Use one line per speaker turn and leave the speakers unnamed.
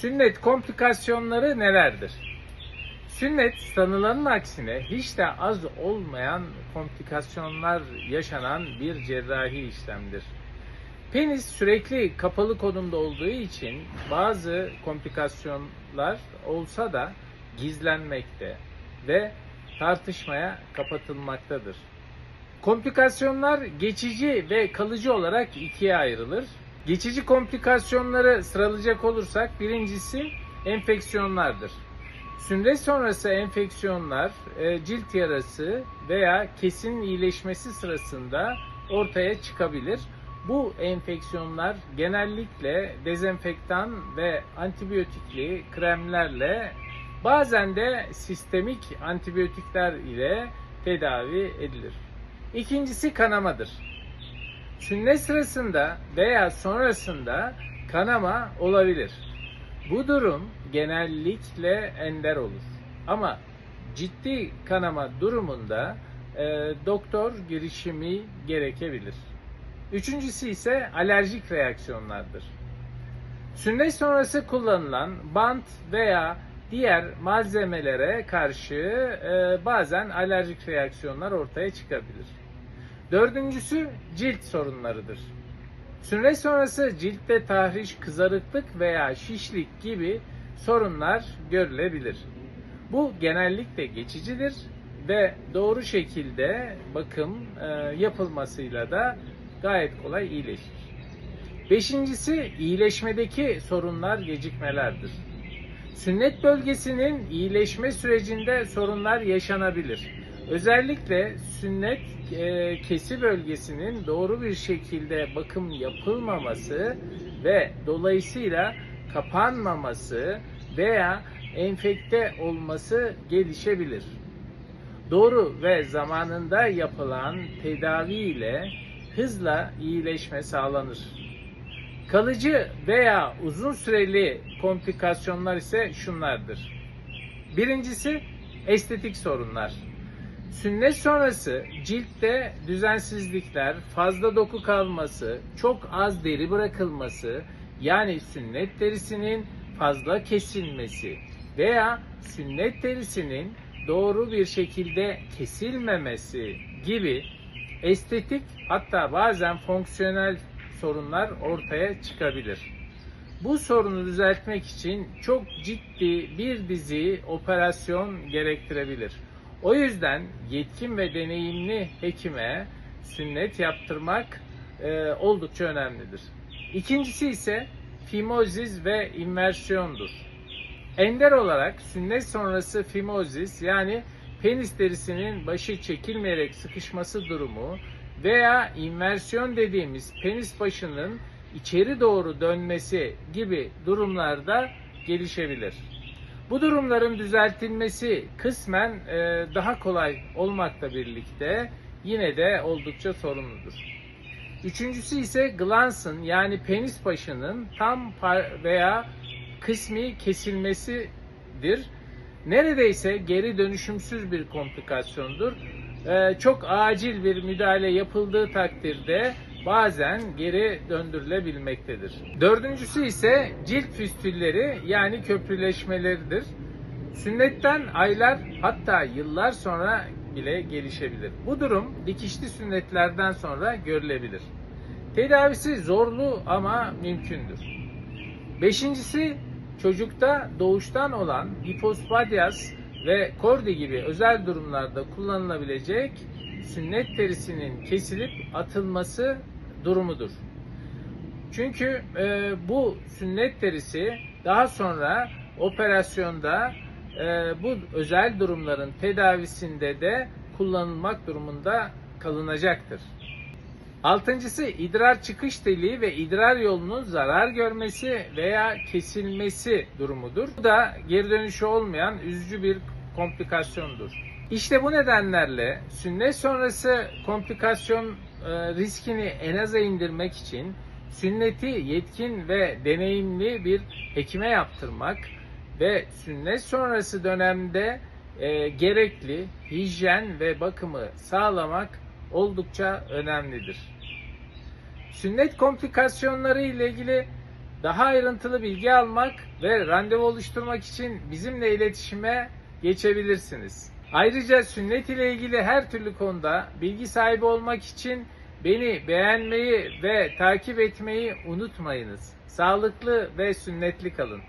Sünnet komplikasyonları nelerdir? Sünnet sanılanın aksine hiç de az olmayan komplikasyonlar yaşanan bir cerrahi işlemdir. Penis sürekli kapalı konumda olduğu için bazı komplikasyonlar olsa da gizlenmekte ve tartışmaya kapatılmaktadır. Komplikasyonlar geçici ve kalıcı olarak ikiye ayrılır. Geçici komplikasyonları sıralayacak olursak birincisi enfeksiyonlardır. Sünnet sonrası enfeksiyonlar e, cilt yarası veya kesin iyileşmesi sırasında ortaya çıkabilir. Bu enfeksiyonlar genellikle dezenfektan ve antibiyotikli kremlerle bazen de sistemik antibiyotikler ile tedavi edilir. İkincisi kanamadır. Sünnet sırasında veya sonrasında kanama olabilir. Bu durum genellikle ender olur. Ama ciddi kanama durumunda e, doktor girişimi gerekebilir. Üçüncüsü ise alerjik reaksiyonlardır. Sünnet sonrası kullanılan bant veya diğer malzemelere karşı e, bazen alerjik reaksiyonlar ortaya çıkabilir. Dördüncüsü cilt sorunlarıdır. Sünnet sonrası ciltte tahriş, kızarıklık veya şişlik gibi sorunlar görülebilir. Bu genellikle geçicidir ve doğru şekilde bakım e, yapılmasıyla da gayet kolay iyileşir. Beşincisi iyileşmedeki sorunlar gecikmelerdir. Sünnet bölgesinin iyileşme sürecinde sorunlar yaşanabilir. Özellikle sünnet e, kesi bölgesinin doğru bir şekilde bakım yapılmaması ve dolayısıyla kapanmaması veya enfekte olması gelişebilir. Doğru ve zamanında yapılan tedavi ile hızla iyileşme sağlanır. Kalıcı veya uzun süreli komplikasyonlar ise şunlardır. Birincisi estetik sorunlar. Sünnet sonrası ciltte düzensizlikler, fazla doku kalması, çok az deri bırakılması, yani sünnet derisinin fazla kesilmesi veya sünnet derisinin doğru bir şekilde kesilmemesi gibi estetik hatta bazen fonksiyonel sorunlar ortaya çıkabilir. Bu sorunu düzeltmek için çok ciddi bir dizi operasyon gerektirebilir. O yüzden yetkin ve deneyimli hekime sünnet yaptırmak e, oldukça önemlidir. İkincisi ise fimozis ve inversiyondur. Ender olarak sünnet sonrası fimozis yani penis derisinin başı çekilmeyerek sıkışması durumu veya inversiyon dediğimiz penis başının içeri doğru dönmesi gibi durumlarda gelişebilir. Bu durumların düzeltilmesi kısmen e, daha kolay olmakla birlikte yine de oldukça sorumludur. Üçüncüsü ise glansın yani penis başının tam veya kısmi kesilmesidir. Neredeyse geri dönüşümsüz bir komplikasyondur. Ee, çok acil bir müdahale yapıldığı takdirde bazen geri döndürülebilmektedir. Dördüncüsü ise cilt füstülleri yani köprüleşmeleridir. Sünnetten aylar hatta yıllar sonra bile gelişebilir. Bu durum dikişli sünnetlerden sonra görülebilir. Tedavisi zorlu ama mümkündür. Beşincisi çocukta doğuştan olan hipospadias ve kordi gibi özel durumlarda kullanılabilecek sünnet derisinin kesilip atılması durumudur. Çünkü e, bu sünnet derisi daha sonra operasyonda e, bu özel durumların tedavisinde de kullanılmak durumunda kalınacaktır. Altıncısı idrar çıkış deliği ve idrar yolunun zarar görmesi veya kesilmesi durumudur. Bu da geri dönüşü olmayan üzücü bir komplikasyondur. İşte bu nedenlerle sünnet sonrası komplikasyon e, riskini en aza indirmek için sünneti yetkin ve deneyimli bir hekime yaptırmak ve sünnet sonrası dönemde e, gerekli hijyen ve bakımı sağlamak oldukça önemlidir. Sünnet komplikasyonları ile ilgili Daha ayrıntılı bilgi almak ve randevu oluşturmak için bizimle iletişime geçebilirsiniz. Ayrıca sünnet ile ilgili her türlü konuda bilgi sahibi olmak için beni beğenmeyi ve takip etmeyi unutmayınız. Sağlıklı ve sünnetli kalın.